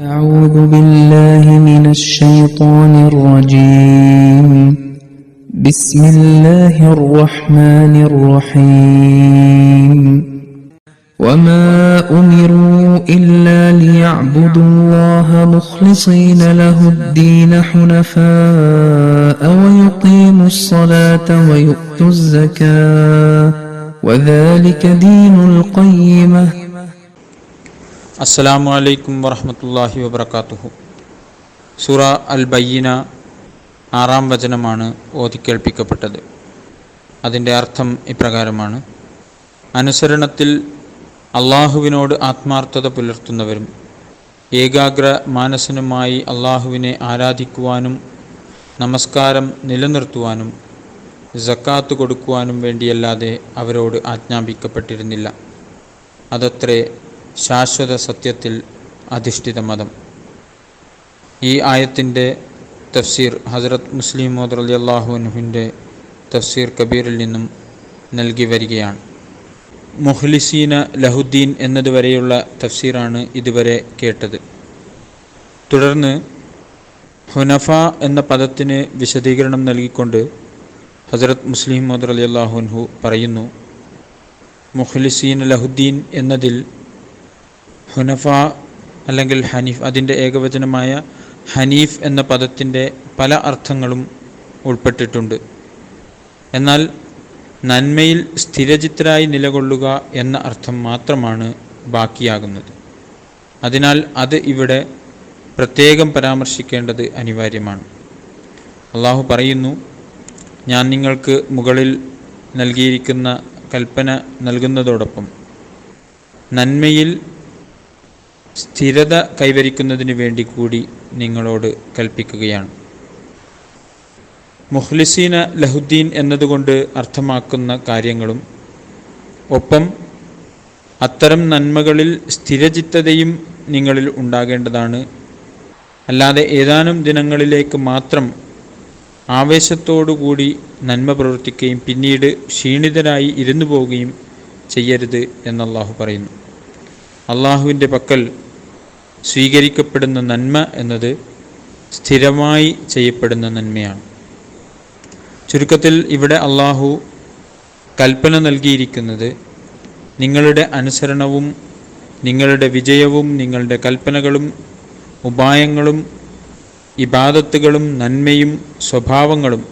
أعوذ بالله من الشيطان الرجيم. بسم الله الرحمن الرحيم. وما أمروا إلا ليعبدوا الله مخلصين له الدين حنفاء ويقيموا الصلاة ويؤتوا الزكاة. وذلك دين القيمة. അസ്സലാമു അലൈക്കും വറഹമത്തല്ലാഹി വബർക്കാത്തുഹു സുറ അൽ ബയ്യന ആറാം വചനമാണ് ഓതിക്കേൾപ്പിക്കപ്പെട്ടത് അതിന്റെ അർത്ഥം ഇപ്രകാരമാണ്. അനുസരണത്തിൽ അള്ളാഹുവിനോട് ആത്മാർത്ഥത പുലർത്തുന്നവരും ഏകാഗ്ര മാനസനുമായി അള്ളാഹുവിനെ ആരാധിക്കുവാനും നമസ്കാരം നിലനിർത്തുവാനും ജക്കാത്ത് കൊടുക്കുവാനും വേണ്ടിയല്ലാതെ അവരോട് ആജ്ഞാപിക്കപ്പെട്ടിരുന്നില്ല. അതത്രേ ശാശ്വത സത്യത്തിൽ അധിഷ്ഠിത മതം. ഈ ആയത്തിന്റെ തഫ്സീർ ഹസരത് മുസ്ലിം മോദർ അലി അള്ളാഹുവിന്റെ തഫ്സീർ കബീറിൽ നിന്നും നൽകി വരികയാണ്. മുഹ്ലിസീന ലഹുദ്ദീൻ എന്നതുവരെയുള്ള തഫ്സീറാണ് ഇതുവരെ കേട്ടത്. തുടർന്ന് ഹുനഫ എന്ന പദത്തിന് വിശദീകരണം നൽകിക്കൊണ്ട് ഹസരത് മുസ്ലിം മോദർ അലി അള്ളാഹുൻഹു പറയുന്നു മുഹ്ലിസീൻ ലഹുദ്ദീൻ എന്നതിൽ ഹുനഫ അല്ലെങ്കിൽ ഹനീഫ് അതിന്റെ ഏകവചനമായ ഹനീഫ് എന്ന പദത്തിന്റെ പല അർത്ഥങ്ങളും ഉൾപ്പെട്ടിട്ടുണ്ട്. എന്നാൽ നന്മയിൽ സ്ഥിരചിത്തരായി നിലകൊള്ളുക എന്ന അർത്ഥം മാത്രമാണ് ബാക്കിയാകുന്നത്. അതിനാൽ അത് ഇവിടെ പ്രത്യേകം പരാമർശിക്കേണ്ടത് അനിവാര്യമാണ്. അള്ളാഹു പറയുന്നു ഞാൻ നിങ്ങൾക്ക് മുകളിൽ നൽകിയിരിക്കുന്ന കൽപ്പന നൽകുന്നതോടൊപ്പം നന്മയിൽ സ്ഥിരത കൈവരിക്കുന്നതിന് വേണ്ടി കൂടി നിങ്ങളോട് കൽപ്പിക്കുകയാണ്. മുഹ്ലിസീന ലഹുദ്ദീൻ എന്നതുകൊണ്ട് അർത്ഥമാക്കുന്ന കാര്യങ്ങളും ഒപ്പം അത്തരം നന്മകളിൽ സ്ഥിരചിത്തതയും നിങ്ങളിൽ ഉണ്ടാകേണ്ടതാണ്. അല്ലാതെ ഏതാനും ദിനങ്ങളിലേക്ക് മാത്രം ആവേശത്തോടുകൂടി നന്മ പ്രവർത്തിക്കുകയും പിന്നീട് ക്ഷീണിതരായി ഇരുന്നു പോവുകയും ചെയ്യരുത് എന്നല്ലാഹു പറയുന്നു. അള്ളാഹുവിന്റെ പക്കൽ സ്വീകരിക്കപ്പെടുന്ന നന്മ എന്നത് സ്ഥിരമായി ചെയ്യപ്പെടുന്ന നന്മയാണ്. ചുരുക്കത്തിൽ ഇവിടെ അള്ളാഹു കൽപ്പന നൽകിയിരിക്കുന്നത് നിങ്ങളുടെ അനുസരണവും നിങ്ങളുടെ വിജയവും നിങ്ങളുടെ കൽപ്പനകളും ഉപായങ്ങളും ഇബാദത്തുകളും നന്മയും സ്വഭാവങ്ങളും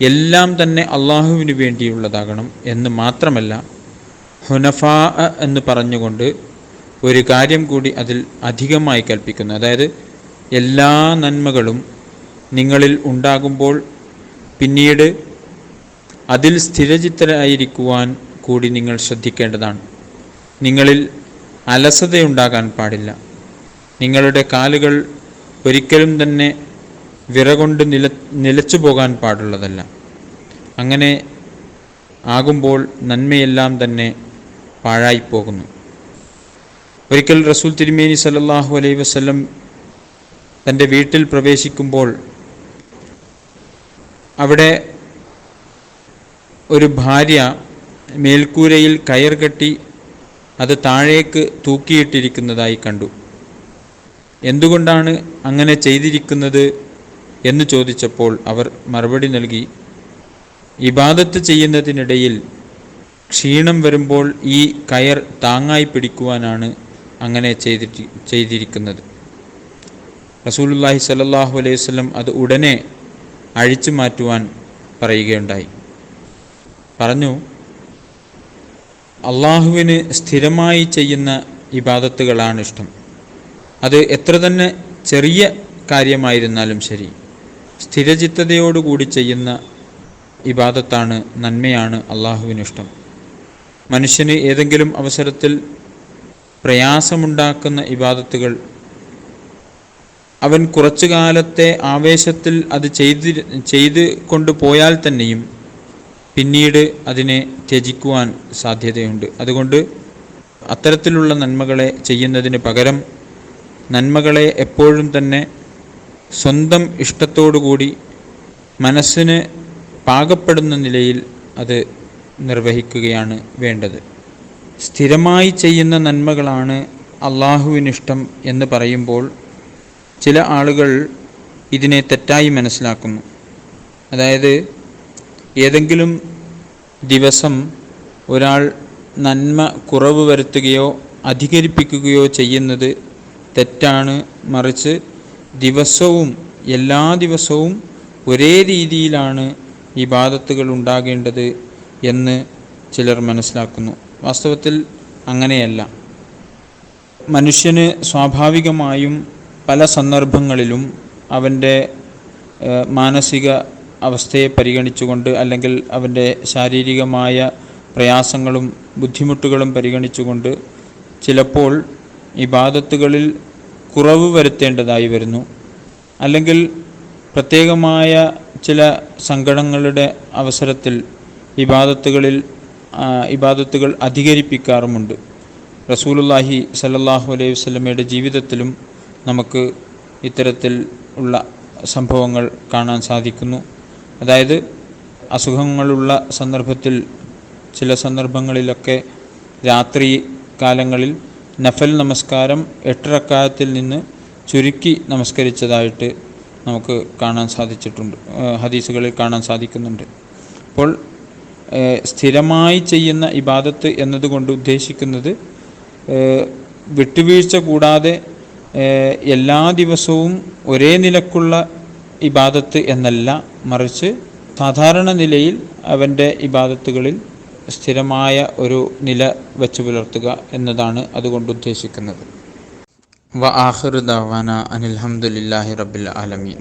എല്ലാം തന്നെ അള്ളാഹുവിന് വേണ്ടിയുള്ളതാകണം എന്ന് മാത്രമല്ല ഹുനഫാ എന്ന് പറഞ്ഞുകൊണ്ട് ഒരു കാര്യം കൂടി അതിൽ അധികമായി കൽപ്പിക്കുന്നു. അതായത് എല്ലാ നന്മകളും നിങ്ങളിൽ ഉണ്ടാകുമ്പോൾ പിന്നീട് അതിൽ സ്ഥിരചിത്തരായിരിക്കുവാൻ കൂടി നിങ്ങൾ ശ്രദ്ധിക്കേണ്ടതാണ്. നിങ്ങളിൽ അലസതയുണ്ടാകാൻ പാടില്ല. നിങ്ങളുടെ കാലുകൾ ഒരിക്കലും തന്നെ വിറകൊണ്ട് നില നിലച്ചു പോകാൻ പാടുള്ളതല്ല. അങ്ങനെ ആകുമ്പോൾ നന്മയെല്ലാം തന്നെ പാഴായിപ്പോകുന്നു ഒരിക്കൽ റസൂൽ തിരുമേനി സല്ലല്ലാഹു അലൈ വസ്ലം തന്റെ വീട്ടിൽ പ്രവേശിക്കുമ്പോൾ അവിടെ ഒരു ഭാര്യ മേൽക്കൂരയിൽ കയർ കെട്ടി അത് താഴേക്ക് തൂക്കിയിട്ടിരിക്കുന്നതായി കണ്ടു. എന്തുകൊണ്ടാണ് അങ്ങനെ ചെയ്തിരിക്കുന്നത് എന്ന് ചോദിച്ചപ്പോൾ അവർ മറുപടി നൽകി ഇബാദത്ത് ചെയ്യുന്നതിനിടയിൽ ക്ഷീണം വരുമ്പോൾ ഈ കയർ താങ്ങായി പിടിക്കുവാനാണ് അങ്ങനെ ചെയ്തിട്ട് ചെയ്തിരിക്കുന്നത്. റസൂലുല്ലാഹി സല്ലാഹു അലൈഹി വസല്ലം അത് ഉടനെ അഴിച്ചു മാറ്റുവാൻ പറയുകയുണ്ടായി. പറഞ്ഞു അള്ളാഹുവിന് സ്ഥിരമായി ചെയ്യുന്ന ഇബാദത്തുകളാണ് ഇഷ്ടം. അത് എത്ര തന്നെ ചെറിയ കാര്യമായിരുന്നാലും ശരി സ്ഥിരചിത്തതയോടുകൂടി ചെയ്യുന്ന ഇബാദത്താണ് നന്മയാണ് അള്ളാഹുവിനിഷ്ടം മനുഷ്യന് ഏതെങ്കിലും അവസരത്തിൽ പ്രയാസമുണ്ടാക്കുന്ന ഇബാദത്തുകൾ. അവൻ കുറച്ചു കാലത്തെ ആവേശത്തിൽ അത് ചെയ്ത് ചെയ്ത് കൊണ്ടുപോയാൽ തന്നെയും പിന്നീട് അതിനെ ത്യജിക്കുവാൻ സാധ്യതയുണ്ട്. അതുകൊണ്ട് അത്തരത്തിലുള്ള നന്മകളെ ചെയ്യുന്നതിന് പകരം നന്മകളെ എപ്പോഴും തന്നെ സ്വന്തം ഇഷ്ടത്തോടുകൂടി മനസ്സിന് പാകപ്പെടുന്ന നിലയിൽ അത് നിർവഹിക്കുകയാണ് വേണ്ടത്. സ്ഥിരമായി ചെയ്യുന്ന നന്മകളാണ് അള്ളാഹുവിനിഷ്ടം എന്ന് പറയുമ്പോൾ ചില ആളുകൾ ഇതിനെ തെറ്റായി മനസ്സിലാക്കുന്നു. അതായത് ഏതെങ്കിലും ദിവസം ഒരാൾ നന്മ കുറവ് വരുത്തുകയോ അധികരിപ്പിക്കുകയോ ചെയ്യുന്നത് തെറ്റാണ് മറിച്ച് ദിവസവും എല്ലാ ദിവസവും ഒരേ രീതിയിലാണ് ഇബാദത്തുകൾ ഉണ്ടാകേണ്ടത് എന്ന് ചിലർ മനസ്സിലാക്കുന്നു. വാസ്തവത്തിൽ അങ്ങനെയല്ല. മനുഷ്യന് സ്വാഭാവികമായും പല സന്ദർഭങ്ങളിലും അവന്റെ മാനസിക അവസ്ഥയെ പരിഗണിച്ചുകൊണ്ട് അല്ലെങ്കിൽ അവന്റെ ശാരീരികമായ പ്രയാസങ്ങളും ബുദ്ധിമുട്ടുകളും പരിഗണിച്ചുകൊണ്ട് ചിലപ്പോൾ ഇബാദത്തുകളിൽ കുറവ് വരുത്തേണ്ടതായി വരുന്നു. അല്ലെങ്കിൽ പ്രത്യേകമായ ചില സങ്കടങ്ങളുടെ അവസരത്തിൽ ഇബാദത്തുകളിൽ ഇബാദത്തുകൾ അധികരിപ്പിക്കാറുമുണ്ട്. റസൂലുല്ലാഹി സല്ലാഹു അലൈഹി വസ്ലമയുടെ ജീവിതത്തിലും നമുക്ക് ഇത്തരത്തിൽ ഉള്ള സംഭവങ്ങൾ കാണാൻ സാധിക്കുന്നു. അതായത് അസുഖങ്ങളുള്ള സന്ദർഭത്തിൽ ചില സന്ദർഭങ്ങളിലൊക്കെ രാത്രി കാലങ്ങളിൽ നഫൽ നമസ്കാരം എട്ടരക്കാലത്തിൽ നിന്ന് ചുരുക്കി നമസ്കരിച്ചതായിട്ട് നമുക്ക് കാണാൻ സാധിച്ചിട്ടുണ്ട് ഹദീസുകളിൽ കാണാൻ സാധിക്കുന്നുണ്ട്. അപ്പോൾ സ്ഥിരമായി ചെയ്യുന്ന ഇബാദത്ത് എന്നതുകൊണ്ട് ഉദ്ദേശിക്കുന്നത് വിട്ടുവീഴ്ച കൂടാതെ എല്ലാ ദിവസവും ഒരേ നിലക്കുള്ള ഇബാദത്ത് എന്നല്ല മറിച്ച് സാധാരണ നിലയിൽ അവന്റെ ഇബാദത്തുകളിൽ സ്ഥിരമായ ഒരു നില വച്ചു പുലർത്തുക എന്നതാണ് അതുകൊണ്ട് ഉദ്ദേശിക്കുന്നത്. വ ആഹിർ ദവാന അനിൽഹമുല്ലാഹി റബ്ബിൽ ആലമീൻ.